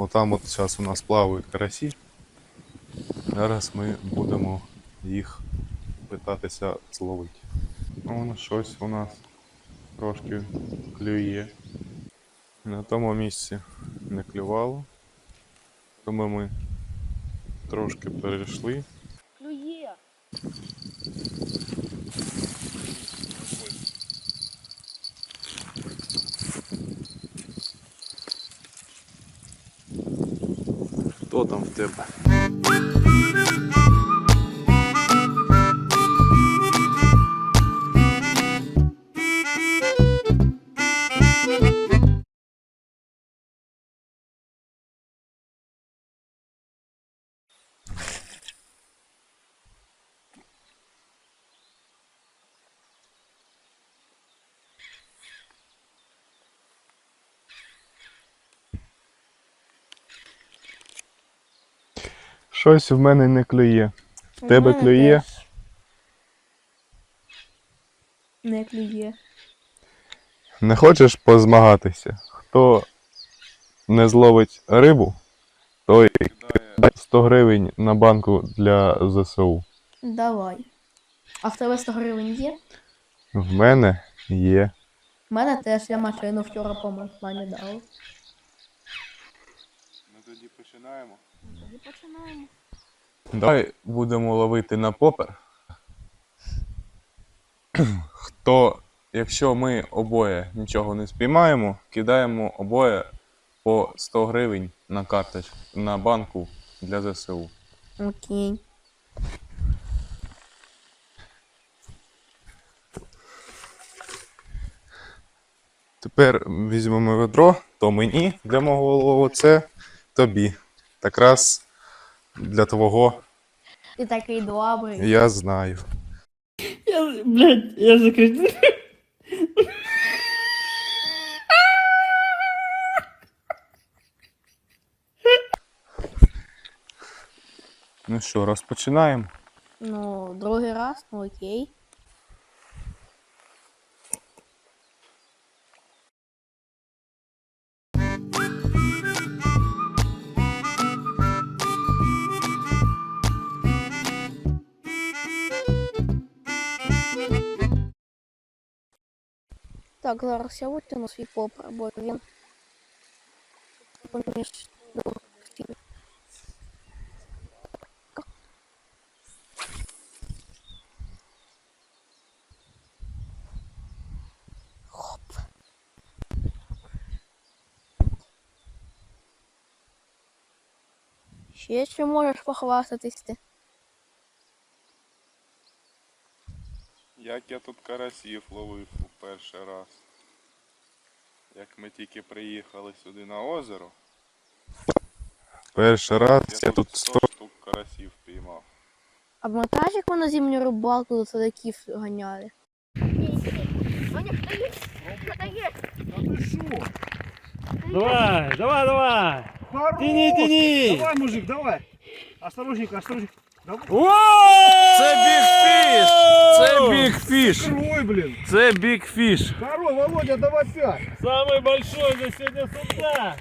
Отам от зараз у нас плавають карасі. Зараз ми будемо їх питатися зловити. Ну, воно щось у нас трошки клює. На тому місці не клювало. Тому ми трошки перейшли. Клює. Хто там в тебе? Щось в мене не клює. В тебе мене клює? теж. Не клює. Не хочеш позмагатися? Хто не зловить рибу, той кидає 100 гривень на банку для ЗСУ. Давай. А в тебе 100 гривень є? В мене є. У мене теж я машину вчора по мамі дав. Тоді починаємо. Тоді починаємо. Давай будемо ловити на попер. Хто, якщо ми обоє нічого не спіймаємо, кидаємо обоє по 100 гривень на карточ на банку для ЗСУ. Окей. Тепер візьмемо ведро, то мені для мого лову, це тобі. Так раз для твого Ти такий добрий. я знаю. Я, блядь, я закричу. Ну що, розпочинаємо. Ну, другий раз, ну окей. Так, зараз я витягну свій попер, бо він поміж стін. Хоп. Ще чи можеш похвастатись ти? Як я тут карасів ловив перший раз. Як ми тільки приїхали сюди на озеро. Перший раз я тут 100 штук карасів піймав. А пам'ятаєш, як ми на зимню рибалку до садаків ганяли? Давай, давай, давай. Тяни, тяни. Давай, мужик, давай. Осторожненько, осторожненько. Давай. Це бігфіш! Це бігфіш! Ой, блин. Це бігфіш! Здорово, Володя, давай пять. Самый большой за сегодня суда.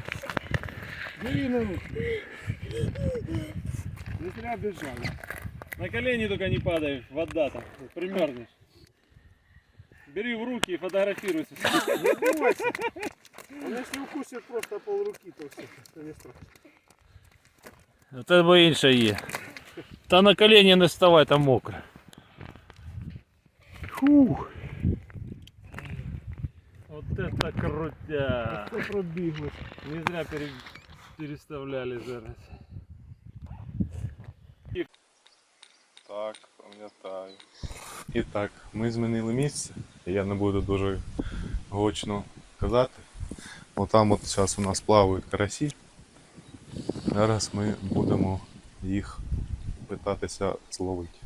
Бери на руки. Не зря бежали. На колени только не падай, вода там, примерзнешь. Бери в руки и фотографируйся. Не бойся. Он если укусит просто пол руки, то все. Это не страшно. Це бо інше є. Та на колені не ставай, там мокро. Фух. Вот это крутя. Кто пробігло. Не зря пере- переставляли зараз. Так, пам'ятаю. І так, ми змінили місце. Я не буду дуже гучно казати. Отам от зараз у нас плавають карасі. Зараз ми будемо їх питатися зловити.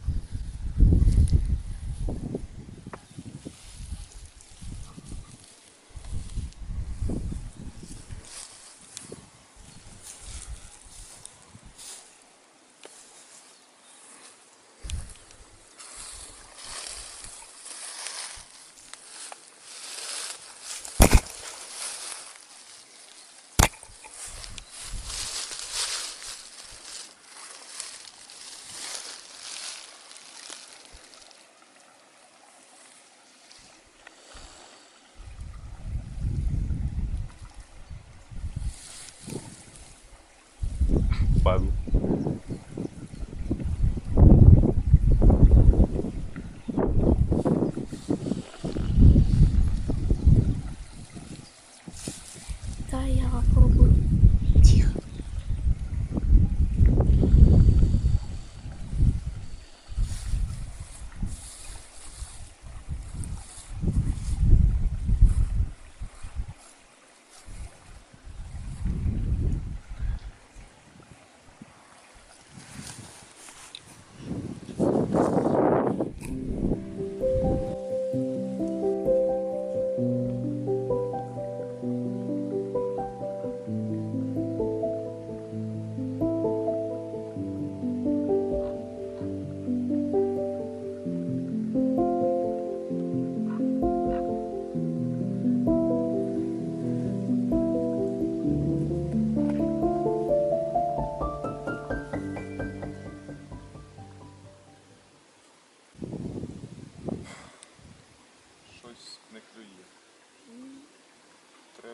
Um.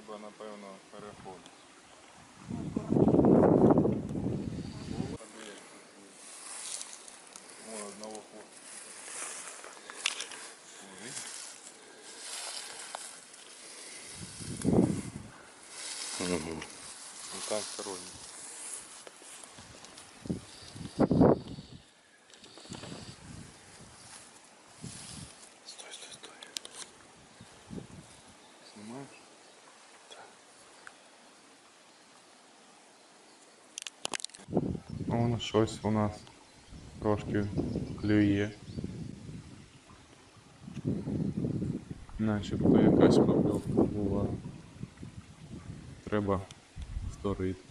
Треба, напевно, переходити. Вон одного хлопця. Угу. Ну так, стой. Снимаешь? Воно щось у нас трошки клює. Начебто якась покльовка була. Треба вторити.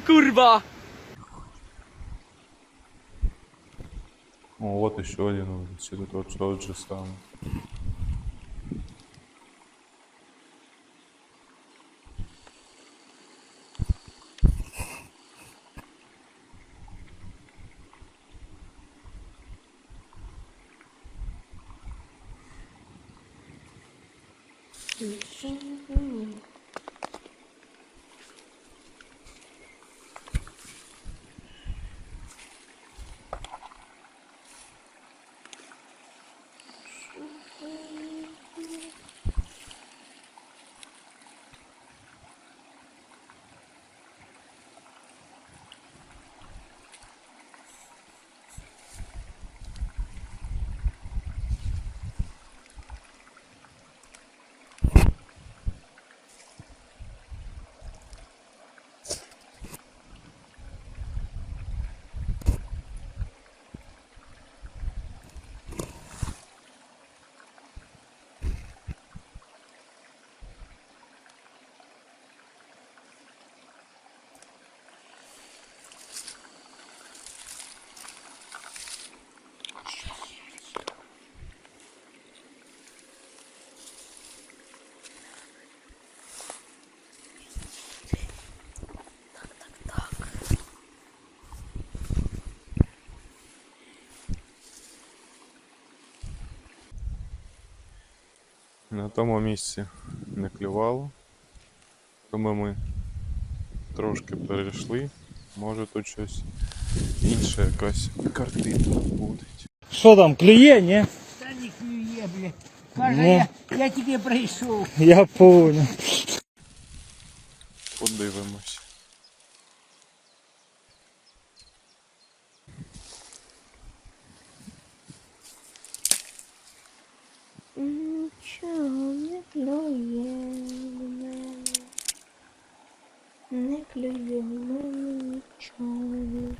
Kurwa! О, вот еще один, все тот, тот же самый. На тому місці не клювало. Тому ми трошки перейшли. Може тут щось інше якась картина буде. Що там, клює, ні? Та не клює, блін. Каже, я, я тільки прийшов. Я понял. Подивимось. Нічого не клює в мене. Не клює мене нічого.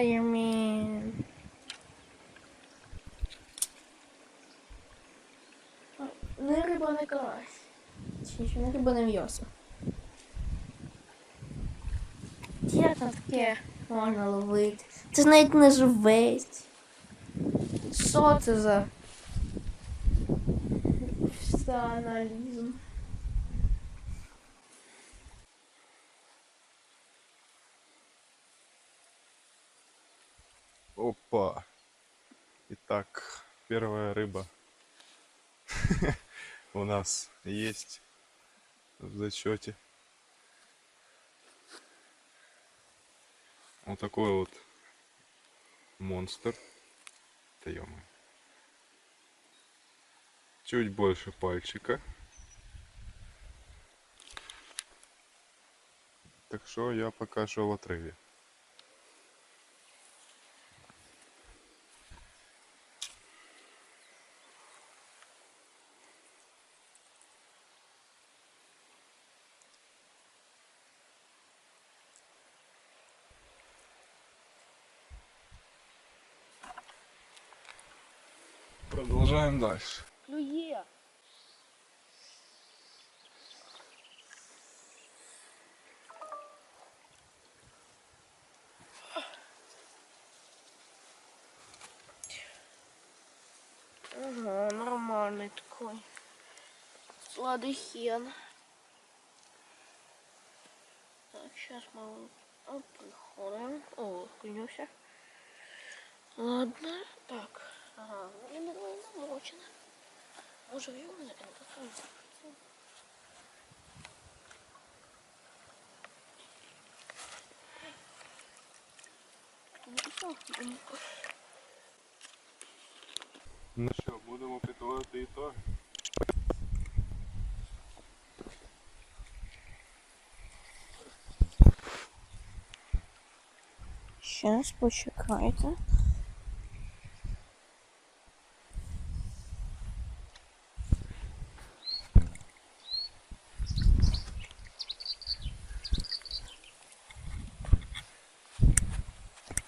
Спайдермен. Не риба, не карась. Чи не риба, не м'ясо. Там таке можна ловити? Це навіть не живець. Що це за аналізм? Итак, первая рыба у нас есть в зачете. Вот такой вот монстр. Да Чуть больше пальчика. Так что я пока что в отрыве. Продолжаем дальше. Клює. Ага, нормальный такой. Сладый хен. Так, сейчас мы приходим. О, клянуся. Ладно, так. Ага, ну, не намочено. Може його не Ну що, будемо підводити ітоги? Щас почекайте.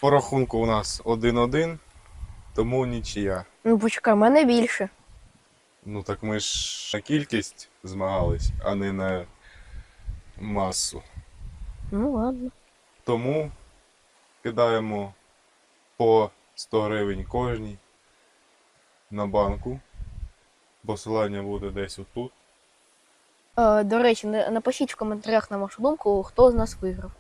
По рахунку у нас 1-1, тому нічия. Ну почекай, в мене більше. Ну так ми ж на кількість змагались, а не на масу. Ну ладно. Тому кидаємо по 100 гривень кожній на банку. Посилання буде десь отут. Е, до речі, напишіть в коментарях на вашу думку, хто з нас виграв.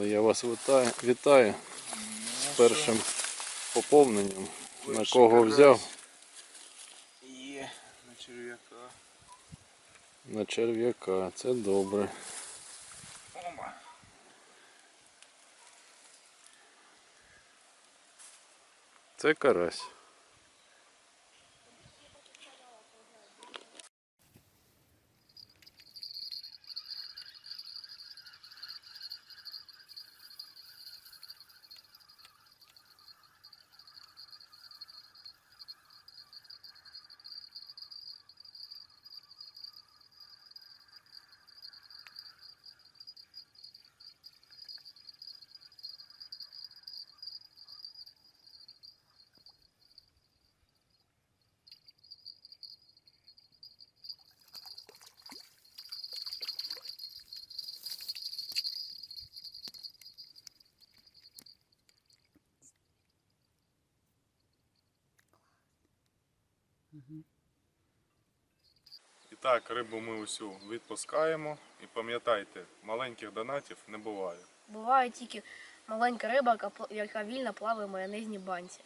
Ну я вас вітаю, вітаю з першим поповненням. На кого взяв? Є, на черв'яка. На черв'яка, це добре. Ома. Це карась. Так, рибу ми усю відпускаємо. І пам'ятайте, маленьких донатів не буває. Буває тільки маленька риба, яка вільно плаває в майонезній банці.